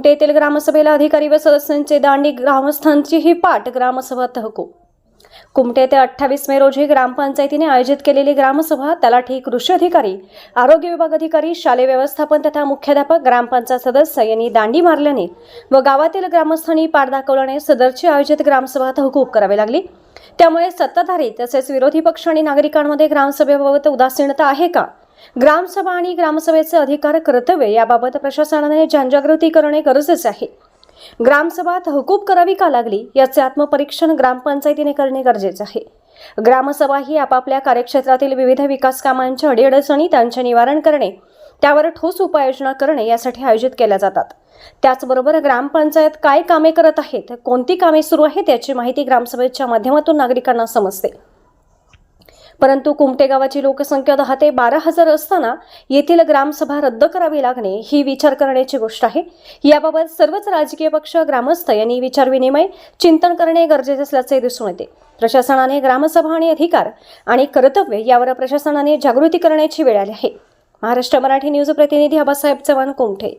कुमटे येथील ग्रामसभेला अधिकारी व सदस्यांचे दांडी ग्रामस्थांचीही पाठ ग्रामसभा तहकूब. कुमटे येथे अठ्ठावीस मे रोजी ग्रामपंचायतीने आयोजित केलेली ग्रामसभा तलाठी कृषी अधिकारी आरोग्य विभाग अधिकारी शालेय व्यवस्थापन तथा मुख्याध्यापक ग्रामपंचायत सदस्य यांनी दांडी मारल्याने व गावातील ग्रामस्थांनी पाठ दाखवल्याने सदरची आयोजित ग्रामसभा तहकूब करावी लागली. त्यामुळे सत्ताधारी तसेच विरोधी पक्ष आणि नागरिकांमध्ये ग्रामसभेबाबत उदासीनता आहे का? ग्रामसभा आणि ग्रामसभेचे अधिकार कर्तव्य याबाबत प्रशासनाने जनजागृती करणे गरजेचे आहे. ग्रामसभा तहकूब करावी का लागली याचे आत्मपरीक्षण ग्रामपंचायतीने करणे गरजेचे आहे. ग्रामसभा ही आपापल्या कार्यक्षेत्रातील विविध विकास कामांच्या अडीअडचणी त्यांचे निवारण करणे त्यावर ठोस उपाययोजना करणे यासाठी आयोजित केल्या जातात. त्याचबरोबर ग्रामपंचायत काय कामे करत आहेत कोणती कामे सुरू आहेत याची माहिती ग्रामसभेच्या माध्यमातून नागरिकांना समजते. परंतु कुमटे गावाची लोकसंख्या दहा ते बारा हजार असताना येथील ग्रामसभा रद्द करावी लागणे ही विचार करण्याची गोष्ट आहे. याबाबत सर्वच राजकीय पक्ष ग्रामस्थ यांनी विचारविनिमय चिंतन करणे गरजेचे असल्याचे दिसून येते. प्रशासनाने ग्रामसभा आणि अधिकार आणि कर्तव्य यावर प्रशासनाने जागृती करण्याची वेळ आली आहे. महाराष्ट्र मराठी न्यूज प्रतिनिधी आबासाहेब चव्हाण कुमठे